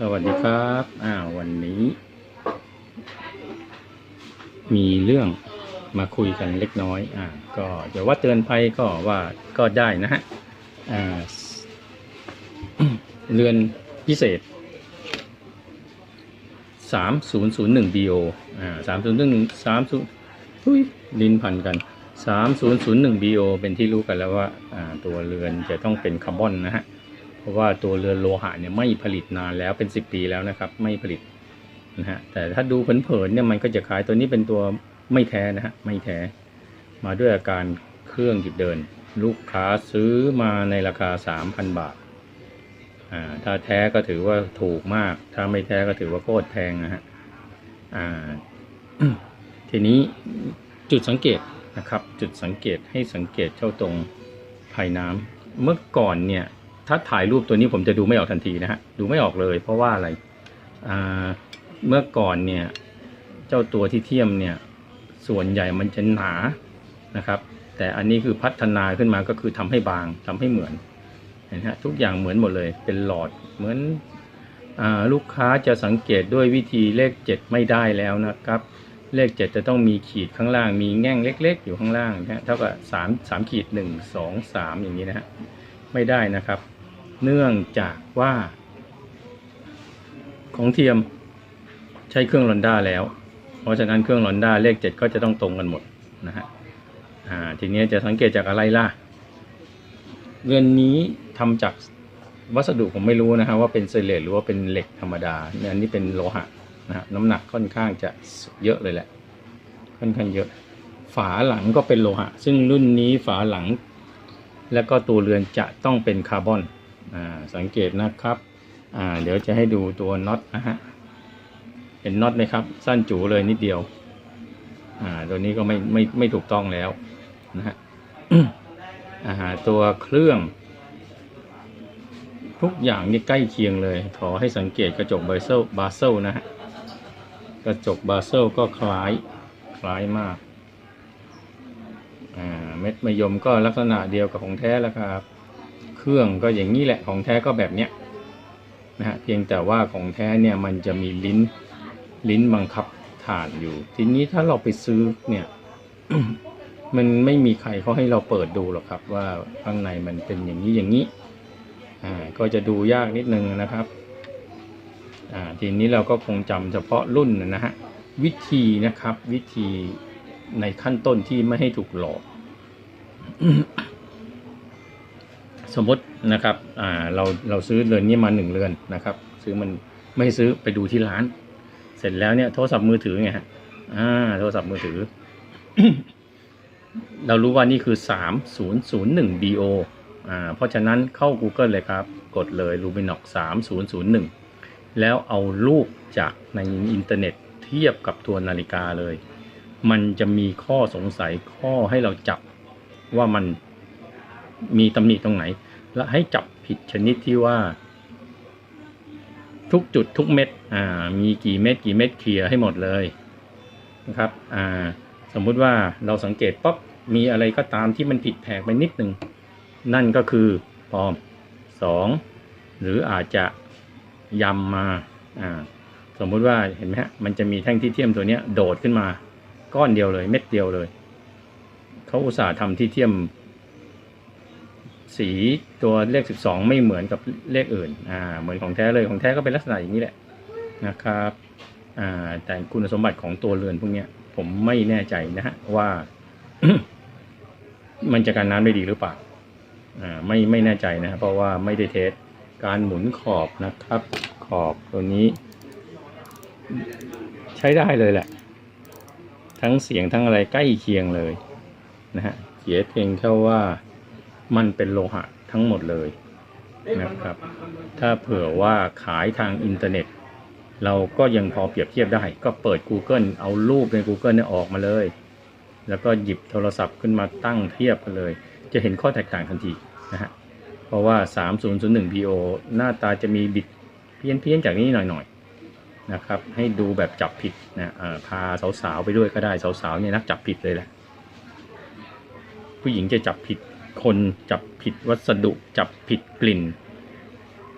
สวัสดีครับอ่าวันนี้ มีเรื่องมาคุยกันเล็กน้อย อ่า ก็เดี๋ยวว่าเตือนภัยก็ว่าก็ได้นะฮะอ่าเรือนพิเศษ 3001 BO อ่า3001 30ทุยลิ้นพันกัน 3001 BO เป็นที่รู้กันแล้วว่า อ่า ตัวเรือนจะต้องเป็นคาร์บอนนะฮะ เพราะว่าตัวเรือนโลหะเนี่ยไม่ผลิตนานแล้วเป็น 10 ปีแล้วนะครับ ไม่ผลิตนะฮะแต่ถ้าดูเผินๆเนี่ยมันก็จะขายตัวนี้เป็นตัวไม่แท้นะฮะไม่แท้มาด้วยอาการเครื่องหยุดเดิน ลูกค้าซื้อมาในราคา 3,000 บาทอ่าถ้าแท้ก็ถือว่าถูกมาก ถ้าไม่แท้ก็ถือว่าโคตรแพงนะฮะอ่าทีนี้จุดสังเกตนะครับ จุดสังเกตให้สังเกตเจ้าตรงภายน้ำเมื่อก่อนเนี่ย ถ้าถ่ายรูปตัวนี้ผมจะดูไม่ออกทันทีนะฮะดูไม่ออกเลย เพราะว่าอะไรอ่าเมื่อก่อนเนี่ยเจ้าตัวที่เทียมเนี่ยส่วนใหญ่มันจะหนานะครับ แต่อันนี้คือพัฒนาขึ้นมาก็คือทำให้บางทำให้เหมือนเห็นฮะทุกอย่างเหมือนหมดเลย เป็นหลอดเหมือนอลูกค้าจะสังเกตด้วยวิธีเลข 7 ไม่ได้แล้วนะครับ เลข 7 จะต้องมีขีดข้างล่าง มีแง่งเล็ก ๆ อยู่ข้างล่างนะฮะเท่ากับ3 3ขีด1 2 3 อย่างนี้นะฮะไม่ได้นะครับ เนื่องจากว่า ของเทียมใช้เครื่องลอนด้าแล้ว เพราะฉะนั้นเครื่องลอนด้าเลขเจ็ดก็จะต้องตรงกันหมดนะฮะอ่าทีนี้จะสังเกตจากอะไรล่ะ เรือนนี้ทำจากวัสดุผมไม่รู้นะฮะว่าเป็นเซเลตหรือว่าเป็นเหล็กธรรมดาเนี่ยอันนี้เป็นโลหะนะฮะน้ำหนักค่อนข้างจะเยอะเลยแหละ ค่อนข้างเยอะ ฝาหลังก็เป็นโลหะ ซึ่งรุ่นนี้ฝาหลัง แล้วก็ตัวเรือนจะต้องเป็นคาร์บอน อ่าสังเกตนะครับอ่าเดี๋ยวจะให้ดูตัวน็อตนะฮะเห็นน็อตไหมครับ สั้นจูเลยนิดเดียวอ่าตัวนี้ก็ไม่ไม่ไม่ถูกต้องแล้วนะฮะอ่าตัวเครื่องทุกอย่างนี่ใกล้เคียงเลย ขอให้สังเกตกระจกบาเซลบาเซลนะฮะ กระจกบาเซลก็คล้าย คล้ายมาก อ่า เม็ดมะยมก็ลักษณะเดียวกับของแท้แล้วครับ เครื่องก็อย่างนี้แหละของแท้ก็แบบเนี้ยนะฮะเพียงแต่ว่าของแท้เนี่ยมันจะมีลิ้นลิ้นบังคับฐานอยู่ ทีนี้ถ้าเราไปซื้อเนี่ยมันไม่มีใครเขาให้เราเปิดดูหรอกครับ ว่าข้างในมันเป็นอย่างนี้อย่างนี้อ่าก็จะดูยากนิดนึงนะครับอ่าทีนี้เราก็คงจำเฉพาะรุ่นนะฮะวิธีนะครับวิธีในขั้นต้นที่ไม่ให้ถูกหลอก สมมตินะครับอ่าเราเราซื้อเรือนนี้มาหนึ่งเรือนนะครับ ซื้อมันไม่ซื้อไปดูที่ร้าน เสร็จแล้วเนี่ยโทรศัพท์มือถือไงฮะอ่าโทรศัพท์มือถือ เรารู้ว่านี่คือ 3001 BO อ่าเพราะฉะนั้นเข้า Google เลยครับ กดเลย Luminox 3001 แล้วเอารูปจากในอินเทอร์เน็ตเทียบกับตัวนาฬิกาเลย มันจะมีข้อสงสัยข้อให้เราจับว่ามัน มีตำหนิตรงไหน และให้จับผิดชนิดที่ว่า ทุกจุดทุกเม็ดอ่ามีกี่เม็ดกี่เม็ดเคลียร์ให้หมดเลยนะครับอ่าสมมุติว่าเราสังเกตป๊อปมีอะไรก็ตามที่มันผิดแผกไปนิดหนึ่งนั่นก็คือปลอมสองหรืออาจจะยำมาอ่าสมมุติว่าเห็นไหมฮะมันจะมีแท่งที่เทียมตัวเนี้ยโดดขึ้นมา ก้อนเดียวเลยเม็ดเดียวเลยเขาอุตส่าห์ทำที่เทียม สีตัวเลข 12 ไม่เหมือนกับเลขอื่นอ่าเหมือนของแท้เลยของแท้ก็เป็นลักษณะอย่างนี้แหละนะครับอ่าแต่คุณสมบัติของตัวเรือนพวกเนี้ยผมไม่แน่ใจนะฮะว่า มันจะกันน้ำได้ดีหรือเปล่าอ่าไม่ไม่แน่ใจนะเพราะว่าไม่ได้เทสการหมุนขอบนะครับ ขอบตัวนี้ ใช้ได้เลยแหละ ทั้งเสียงทั้งอะไรใกล้เคียงเลยนะฮะเขียนเพียงแค่ว่า มันเป็นโลหะทั้งหมดเลยนะครับ ถ้าเผื่อว่าขายทางอินเทอร์เน็ต เราก็ยังพอเปรียบเทียบได้ ก็เปิด Google เอารูปใน Google เนี่ยออกมาเลย แล้วก็หยิบโทรศัพท์ขึ้นมาตั้งเทียบกันเลย จะเห็นข้อแตกต่างทันทีนะฮะเพราะว่า 3001 PO หน้าตาจะมีบิดเพี้ยนเพี้ยนจากนี้หน่อยๆนะครับ ให้ดูแบบจับผิดนะอ่าพาสาวๆไปด้วยก็ได้สาวๆเนี่ยนักจับผิดเลยแหละผู้หญิงจะจับผิด คนจับผิดวัสดุจับผิดกลิ่น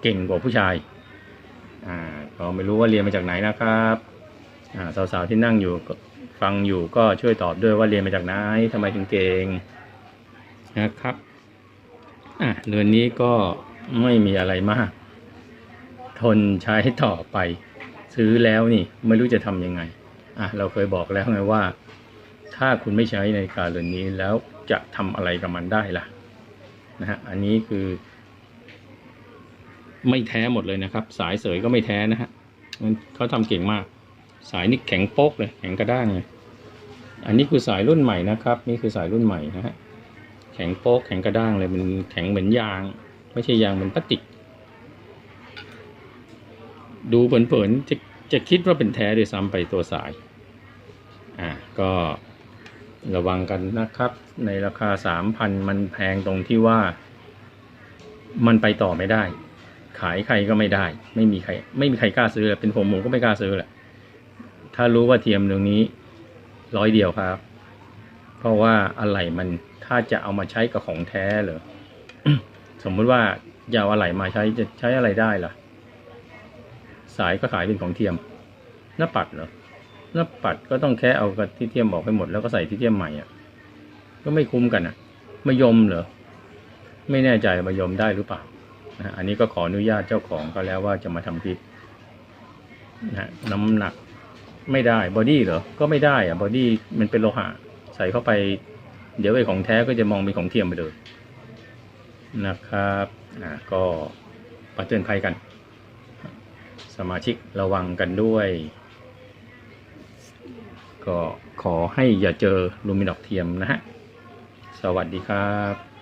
เก่งกว่าผู้ชายอ่าก็ไม่รู้ว่าเรียนมาจากไหนนะครับอ่าสาวๆที่นั่งอยู่ฟังอยู่ก็ช่วยตอบด้วยว่าเรียนมาจากไหนทำไมถึงเก่งนะครับอะเรือนนี้ก็ไม่มีอะไรมาก ทนใช้ต่อไป ซื้อแล้วนี่ไม่รู้จะทำยังไงอะเราเคยบอกแล้วไงว่า ถ้าคุณไม่ใช้นาฬิกาเรือนนี้แล้ว จะทำอะไรกับมันได้ล่ะนะฮะอันนี้คือ ไม่แท้หมดเลยนะครับ สายเสยก็ไม่แท้นะฮะมันเขาทำเก่งมาก สายนี่แข็งโป๊กเลยแข็งกระด้างเลยอันนี้คือสายรุ่นใหม่นะครับ นี่คือสายรุ่นใหม่นะฮะแข็งโป๊กแข็งกระด้างเลยมันแข็งเหมือนยาง ไม่ใช่ยางเหมือนพลาสติก ดูเผินๆจะจะคิดว่าเป็นแท้ด้วยซ้ำไปตัวสาย อ่าก็ ระวังกันนะครับ ในราคาสามพันมันแพงตรงที่ว่า มันไปต่อไม่ได้ ขายใครก็ไม่ได้ ไม่มีใคร ไม่มีใครกล้าซื้อเป็นผมผมก็ไม่กล้าซื้อแหละถ้ารู้ว่าเทียมตรงนี้ร้อยเดียวครับ เพราะว่าอะไรมันถ้าจะเอามาใช้กับของแท้เหรอสมมุติว่าจะเอาอะไรมาใช้จะใช้อะไรได้ล่ะ สายก็ขายเป็นของเทียมหน้าปัดเหรอ หน้าปัดก็ต้องแค่เอากับที่เทียมบอกไปหมดแล้วก็ใส่ที่เทียมใหม่อะ ก็ไม่คุ้มกันอะมายมเหรอไม่แน่ใจมายมได้หรือเปล่านะอันนี้ก็ขออนุญาตเจ้าของก็แล้วว่าจะมาทำคลิปนะฮะน้ำหนักไม่ได้บอดี้เหรอก็ไม่ได้อะบอดี้มันเป็นโลหะใส่เข้าไป เดี๋ยวไอ้ของแท้ก็จะมองเป็นของเทียมไปเลยนะครับอ่าก็มาเตือนภัยกัน สมาชิกระวังกันด้วย ก็ขอให้อย่าเจอลูมินอกเทียมนะฮะ สวัสดีครับ